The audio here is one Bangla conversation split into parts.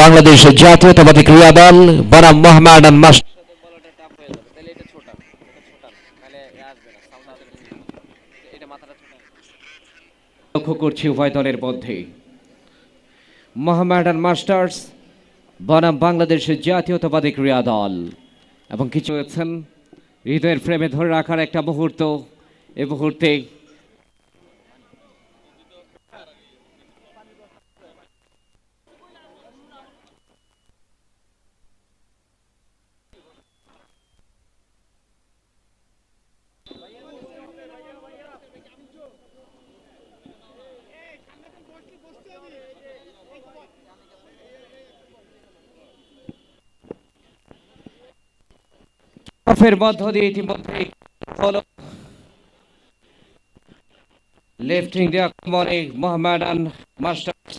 বাংলাদেশ জাতীয়তাবাদী ক্রীড়া দল বনাম মোহামেডান লক্ষ্য করছি উভয় দলের মধ্যে। মোহামেডান মাস্টার্স বনাম বাংলাদেশের জাতীয়তাবাদী ক্রীড়া দল এবং কিছু হয়েছেন, হৃদয়ের ফ্রেমে ধরে রাখার একটা মুহূর্ত, এ মুহূর্তে অফের মধ্য দিয়ে ইতিমধ্যে লেফটিং মাস্টার্স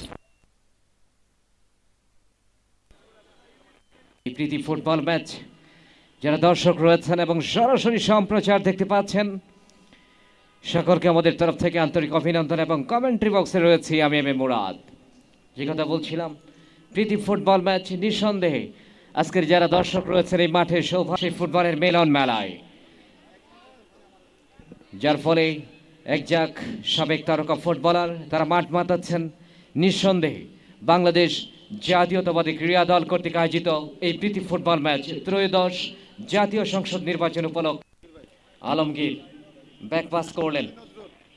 প্রীতি ফুটবল ম্যাচ। যারা দর্শক রয়েছেন এবং সরাসরি সম্প্রচার দেখতে পাচ্ছেন, সকলকে আমাদের তরফ থেকে আন্তরিক অভিনন্দন এবং কমেন্ট্রি বক্সে রয়েছি আমি এম এ মুরাদ। যে কথা বলছিলাম, প্রীতি ফুটবল ম্যাচ নিঃসন্দেহে আজকের যারা দর্শক রয়েছেন এই মাঠে সৌভাগ্য ফুটবলের মেলন মেলায়। যার ফলে একজাক সাবেক তারকা ফুটবলার তারা মাঠ মাতাচ্ছেন। নিঃসন্দেহে বাংলাদেশ জাতীয়তাবাদী ক্রীড়া দল কর্তৃক আয়োজিত এই প্রীতি ফুটবল ম্যাচ ত্রয়োদশ জাতীয় সংসদ নির্বাচন উপলক্ষে আলমগীর ব্যাকপাস করলেন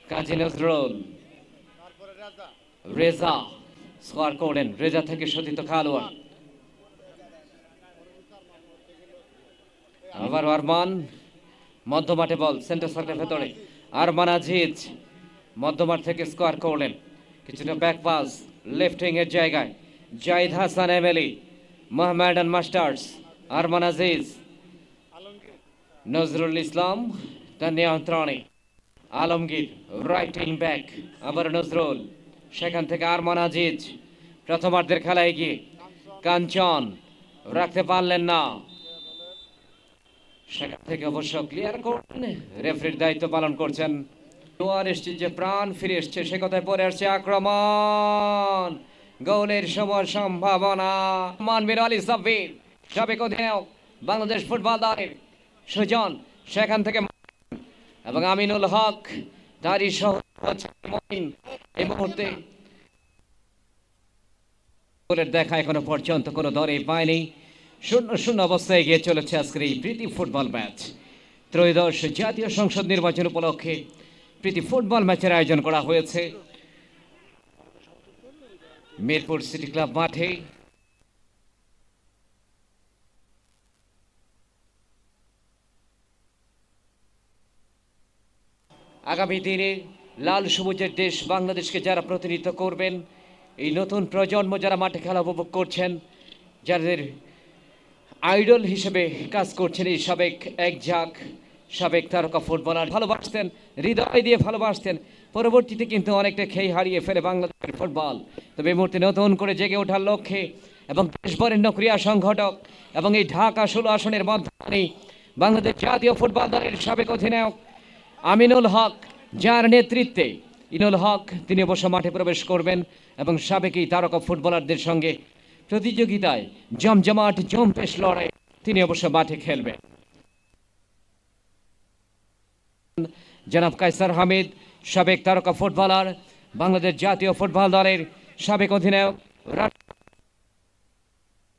কাজী নজরুল। রেজা স্কোয়ার করলেন। রেজা থেকে সতীত খালোয়ার আবার আরমান, মধ্যমাঠে বল সেন্টার সার্কেলের ভেতরে। আরমান আজিজ, মধ্যমাঠ থেকে স্কোয়ার করলেন। কিছুটা ব্যাক পাস লেফটিং এর জায়গায়। জাহিদ হাসান এমএলই মোহামেডান মাস্টার্স, আরমান আজিজ। নজরুল ইসলাম, তার নিয়ন্ত্রণে। আলমগীর রাইটিং ব্যাক আবার নজরুল। সেখান থেকে আরমান আজিজ, প্রথমার্ধের খেলায় গিয়ে কাঞ্চন, রাখতে পারলেন না। সেখান থেকে অবশ্য ক্লিয়ার রেফারির দায়িত্ব পালন করছেন। এসছে যে প্রাণ ফিরে এসছে, সে কথায় পরে আসছে আক্রমণ। গোলের সময় সম্ভাবনা। মানবির আলী সাব্বির, সাবেক অধিনায়ক, বাংলাদেশ ফুটবল দলের সুজন, সেখান থেকে এবং আমিনুল হক তারই সহ এই মুহূর্তে দেখা এখনও পর্যন্ত কোনো দলে পায়নি। শূন্য শূন্য অবস্থায় এগিয়ে চলেছে আজকের এই প্রীতি ফুটবল ম্যাচ। ত্রয়োদশ জাতীয় সংসদ নির্বাচন উপলক্ষে প্রীতি ফুটবল ম্যাচের আয়োজন করা হয়েছে। মিরপুর সিটি ক্লাব মাঠে আগামী দিনে লাল সবুজের দেশ বাংলাদেশকে যারা প্রতিনিধিত্ব করবেন, এই নতুন প্রজন্ম যারা মাঠে খেলা উপভোগ করছেন, যাদের আইডল হিসেবে কাজ করছেন এই সাবেক এক ঝাঁক সাবেক তারকা ফুটবলার। ভালোবাসতেন, হৃদয় দিয়ে ভালোবাসতেন। পরবর্তীতে কিন্তু অনেকটা খেই হারিয়ে ফেলে বাংলাদেশের ফুটবল। তবে এই মুহূর্তে নতুন করে জেগে ওঠার লক্ষ্যে এবং দেশবরেণ্য ক্রীড়া সংগঠক এবং এই ঢাকা ষোলো আসনের মাধ্যমে বাংলাদেশ জাতীয় ফুটবল দলের সাবেক অধিনায়ক আমিনুল হক, যার নেতৃত্বে ইনুল হক তিনি অবশ্য মাঠে প্রবেশ করবেন এবং সাবেক এই তারকা ফুটবলারদের সঙ্গে প্রতিযোগিতায় জমজমাট, জম্পেশ লড়াই তিনি অবশ্য মাঠে খেলবেন। জনাব কাইসার হামিদ, সাবেক তারকা ফুটবলার, বাংলাদেশ জাতীয় ফুটবল দলের সাবেক অধিনায়ক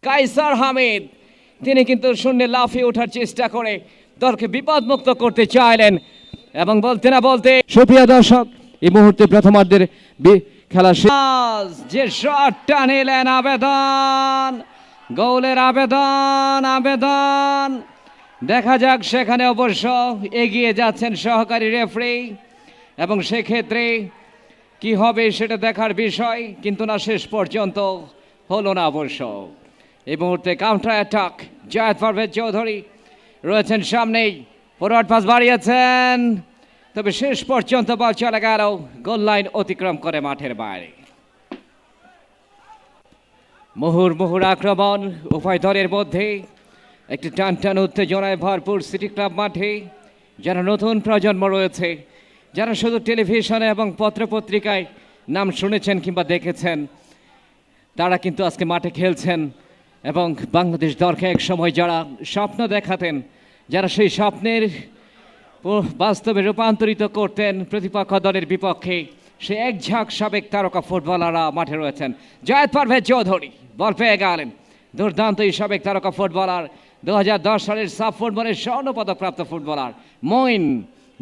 কাইসার হামিদ, তিনি কিন্তু শূন্যে লাফিয়ে ওঠার চেষ্টা করে দলকে বিপদমুক্ত করতে চাইলেন এবং বলতে না বলতে সুপ্রিয় দর্শক, এই মুহূর্তে প্রথমার্ধের খেলা। যে শটটা নিলেন আবেদন, গোলের আবেদন আবেদন। দেখা যাক সেখানে অবশ্য এগিয়ে যাচ্ছেন সহকারী রেফারি। এবং সেক্ষেত্রে কি হবে সেটা দেখার বিষয়, কিন্তু না শেষ পর্যন্ত হলো না অবশ্য। এই মুহূর্তে কাউন্টার অ্যাটাক জয়াত পারভেজ চৌধুরী রয়েছেন সামনেই। ফরওয়ার্ড পাস বাড়িয়েছেন। তবে শেষ পর্যন্ত বল চলে গেল। গোল লাইন অতিক্রম করে মাঠের বাইরে। মুহুর মুহুর আক্রমণ উভয় দলের মধ্যে। একটি টান টান উত্তেজনায় ভরপুর সিটি ক্লাব মাঠে। যারা নতুন প্রজন্ম রয়েছে, যারা শুধু টেলিভিশনে এবং পত্রপত্রিকায় নাম শুনেছেন কিংবা দেখেছেন, তারা কিন্তু আজকে মাঠে খেলছেন এবং বাংলাদেশ দলকে এক সময় যারা স্বপ্ন দেখাতেন, যারা সেই স্বপ্নের বাস্তবে রূপান্তরিত করতেন প্রতিপক্ষ দলের বিপক্ষে। সে এক ঝাঁক সাবেক তারকা ফুটবলাররা মাঠে রয়েছেন। জয়ত পারভেজ চৌধুরী, বল পেয়ে গেলেন। দুর্দান্ত এই সাবেক তারকা ফুটবলার দু হাজার দশ সালের সাব ফুটবলের স্বর্ণপদক প্রাপ্ত ফুটবলার মইন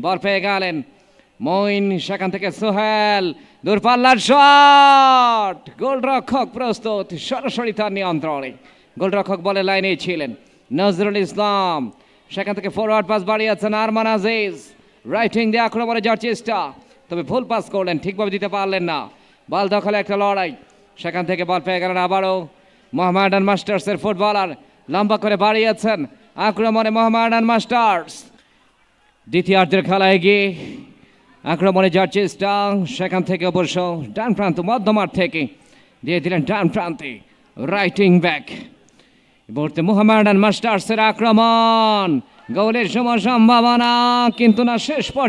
বল পেয়ে গেলেন। মইন সেখান থেকে সোহেল, দূরপাল্লার শট। গোলরক্ষক প্রস্তুত, সরাসরি তার নিয়ন্ত্রণে। গোলরক্ষক বলে লাইনে ছিলেন। নজরুল ইসলাম সেখান থেকে ফরওয়ার্ড পাস বাড়িয়েছেন আরমান আজিজ। রাইটিং দিয়ে আক্রমণে যাওয়ার চেষ্টা তবে ভুল পাস করলেন, ঠিকভাবে দিতে পারলেন না। বল দখলে একটা লড়াই। সেখান থেকে বল পেয়ে গেলেন আবারও। মোহামেডান মাস্টার্সের ফুটবলার লম্বা করে বাড়িয়েছেন আক্রমণে মোহামেডান মাস্টার্স। দ্বিতীয়ার্ধের খেলায় গিয়ে আক্রমণে যাওয়ার চেষ্টা সেখান থেকে অবশ্য ডান প্রান্ত মধ্যমাঠ থেকে দিয়ে দিলেন ডান প্রান্তে রাইটিং ব্যাক মুহূর্তে মোহামেডান মাস্টার্সের আক্রমণ। গোলের সময় সম্ভাবনা, কিন্তু না শেষ পর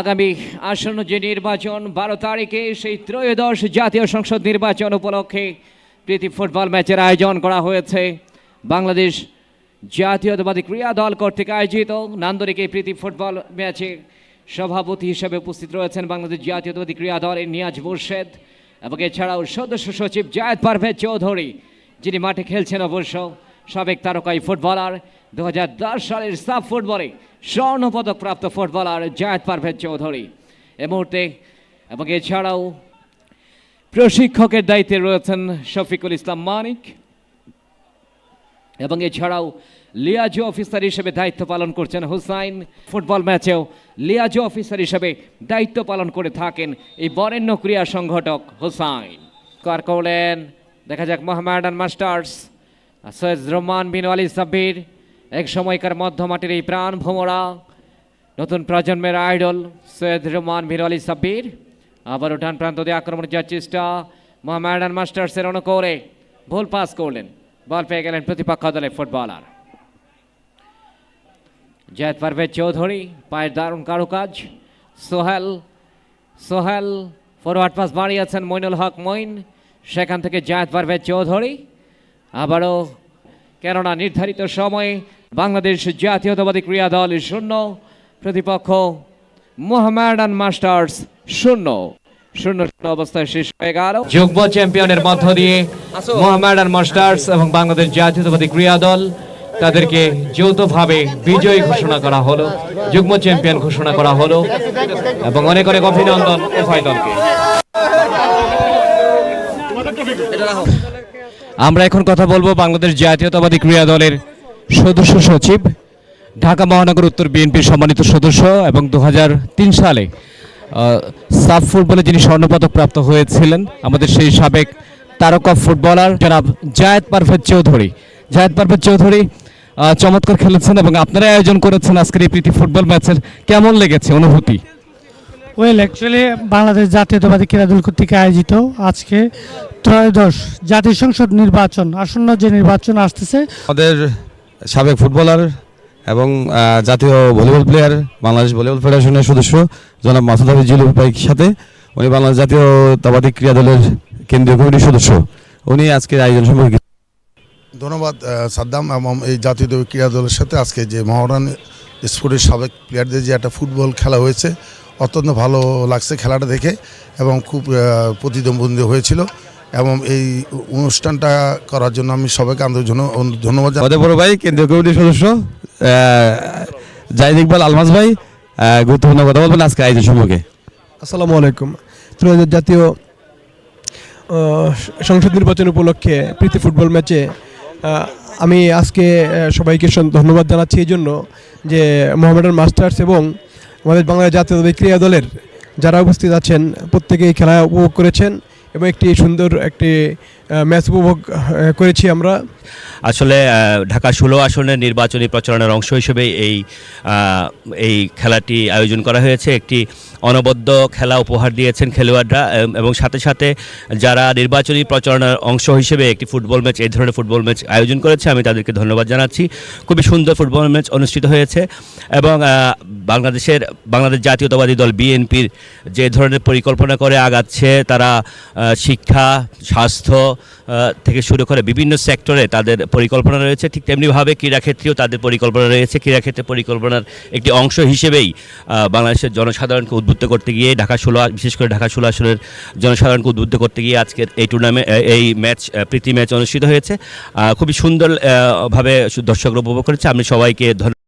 আগামী আসন্ন যে নির্বাচন বারো তারিখে, সেই ত্রয়োদশ জাতীয় সংসদ নির্বাচন উপলক্ষে প্রীতি ফুটবল ম্যাচের আয়োজন করা হয়েছে। বাংলাদেশ জাতীয়তাবাদী ক্রীড়া দল কর্তৃক আয়োজিত নান্দনিক এই প্রীতি ফুটবল ম্যাচে সভাপতি হিসেবে উপস্থিত রয়েছেন বাংলাদেশ জাতীয়তাবাদী ক্রীড়া দলের নিয়াজ মুর্শেদ এবং এছাড়াও সদস্য সচিব জায়দ পারভেজ চৌধুরী। যিনি মাঠে খেলছেন অবশ্য সাবেক তারকাই ফুটবলার দু হাজার দশ সালের সাব ফুটবলে স্বর্ণপদক প্রাপ্ত ফুটবলার জায়দ পারভেজ চৌধুরী। এ মুহূর্তে এবং এছাড়াও প্রশিক্ষকের দায়িত্বে রয়েছেন শফিকুল ইসলাম মানিক এবং এছাড়াও লিয়াজো অফিসার হিসেবে দায়িত্ব পালন করছেন হুসাইন। ফুটবল ম্যাচেও লিয়াজো অফিসার হিসেবে দায়িত্ব পালন করে থাকেন এই বরেণ্য ক্রিয়া সংগঠক হুসাইন। কার করলেন? দেখা যাক মোহামেডান মাস্টার্স, সৈয়দ রহমান বিন আলী সাব্বির, এক সময়কার মধ্যমাটির এই প্রাণ ভোমরা, নতুন প্রজন্মের আইডল, সৈয়দ রহমান বিন আলী সাব্বির আবারও ডান প্রান্ত দিয়ে আক্রমণের যাওয়ার চেষ্টা মোহামেডান মাস্টার্সের অনুকরে ভুল পাস করলেন, বল পেয়ে গেলেন প্রতিপক্ষ দলের ফুটবলার। জয়দ পারভেজ চৌধুরী, পায়ের দারুণ কারুকাজ, সোহেল সোহেল ফরওয়ার্ড পাস বাড়িয়েছেন মইনুল হক মইন সেখান থেকে জায়দ পারভেজ চৌধুরী। আবারও কেননা নির্ধারিত সময়ে বাংলাদেশ জাতীয়তাবাদী ক্রীড়া দল শূন্য প্রতিপক্ষ মোহামেডান মাস্টার্স শূন্য। শূন্য শূন্য অবস্থায় শেষ হয়ে গেল। যুগ্ম চ্যাম্পিয়নের মধ্য দিয়ে মোহামেডান মাস্টার্স এবং বাংলাদেশ জাতীয়তাবাদী ক্রীড়া দল তাদেরকে যৌথভাবে বিজয়ী ঘোষণা করা হলো যুগ্ম চ্যাম্পিয়ন ঘোষণা করা হলো এবং অনেক অনেক অভিনন্দন উভয় দলকে। আমরা এখন কথা বলব বাংলাদেশ জাতীয়তাবাদী ক্রীড়া দলের সদস্য সচিব, ঢাকা মহানগর উত্তর বিএনপির সম্মানিত সদস্য এবং দু হাজার তিন সালে সাফ ফুটবলে যিনি স্বর্ণপদক প্রাপ্ত হয়েছিলেন, আমাদের সেই সাবেক তারকা ফুটবলার জনাব জায়েদ পারভেজ চৌধুরী। জায়েদ পারভেজ চৌধুরী চমৎকার খেলেছেন এবং আপনারা আয়োজন করেছেন আজকের এই প্রীতি ফুটবল ম্যাচের। কেমন লেগেছে অনুভূতি? ওয়েল অ্যাকচুয়ালি বাংলাদেশ জাতীয়তাবাদী ক্রীড়া দল কর্তৃক আয়োজিত আজকে ত্রয়োদশ জাতীয় সংসদ নির্বাচন আসন্ন যে নির্বাচন আসতেছে আমাদের সাবেক ফুটবলার এবং জাতীয় ভলিবল প্লেয়ার বাংলাদেশ ভলিবল ফেডারেশনের সদস্য জনাব মাসুদ হাবিজ জিলু ভাইয়ের সাথে। উনি বাংলাদেশ জাতীয়তাবাদী ক্রীড়া দলের কেন্দ্রীয় কমিটির সদস্য। উনি আজকের আয়োজন সম্পর্কে ধন্যবাদ সাদ্দাম এবং এই জাতীয় ক্রীড়া দলের সাথে আজকে যে মহারান স্পোর্টের সাবেক প্লেয়ারদের যে একটা ফুটবল খেলা হয়েছে অত্যন্ত ভালো লাগছে খেলাটা দেখে এবং খুব প্রতিদ্বন্দ্বী হয়েছিল এবং এই অনুষ্ঠানটা করার জন্য আমি সবাইকে আন্তরিক ধন্য- ধন্যবাদ জানাই। বড় ভাই কেন্দ্রীয় কমিটির সদস্য জাহিদ ইকবাল আলমাজ ভাই গুরুত্বপূর্ণ কথা বলবেন আজকে আয়োজন সম্পর্কে আসসালামু আলাইকুম ত্রয়োদশ জাতীয় সংসদ নির্বাচন উপলক্ষে প্রীতি ফুটবল ম্যাচে আমি আজকে সবাইকে ধন্যবাদ জানাচ্ছি এই জন্য যে মোহামেডান মাস্টার্স এবং আমাদের বাংলাদেশ জাতীয় ক্রীড়া দলের যারা উপস্থিত আছেন, প্রত্যেকেই খেলা উপভোগ করেছেন এবং একটি সুন্দর একটি ম্যাচ উপভোগ করেছি আমরা। আসলে ঢাকা ষোলো আসনের নির্বাচনী প্রচারণার অংশ হিসেবে এই এই খেলাটি আয়োজন করা হয়েছে। একটি অনবদ্য খেলা উপহার দিয়েছেন খেলোয়াড়রা এবং সাথে সাথে যারা নির্বাচনী প্রচারণার অংশ হিসেবে একটি ফুটবল ম্যাচ, এই ধরনের ফুটবল ম্যাচ আয়োজন করেছে, আমি তাদেরকে ধন্যবাদ জানাচ্ছি। খুবই সুন্দর ফুটবল ম্যাচ অনুষ্ঠিত হয়েছে এবং বাংলাদেশের, বাংলাদেশ জাতীয়তাবাদী দল বিএনপির যে ধরনের পরিকল্পনা করে আগাচ্ছে, তারা শিক্ষা, স্বাস্থ্য থেকে শুরু করে বিভিন্ন সেক্টরে তাদের পরিকল্পনা রয়েছে। ঠিক তেমনিভাবে ক্রীড়াক্ষেত্রেও তাদের পরিকল্পনা রয়েছে। ক্রীড়াক্ষেত্রে পরিকল্পনার একটি অংশ হিসেবেই বাংলাদেশের জনসাধারণকে উদ্বুদ্ধ করতে গিয়ে ঢাকা ষোলো, বিশেষ করে ঢাকা ষোলো আসনের জনসাধারণকে উদ্বুদ্ধ করতে গিয়ে আজকের এই টুর্নামেন্ট এই ম্যাচ প্রীতি ম্যাচ অনুষ্ঠিত হয়েছে। খুবই সুন্দরভাবে দর্শকরা উপভোগ করেছে। আমি সবাইকে ধন্যবাদ।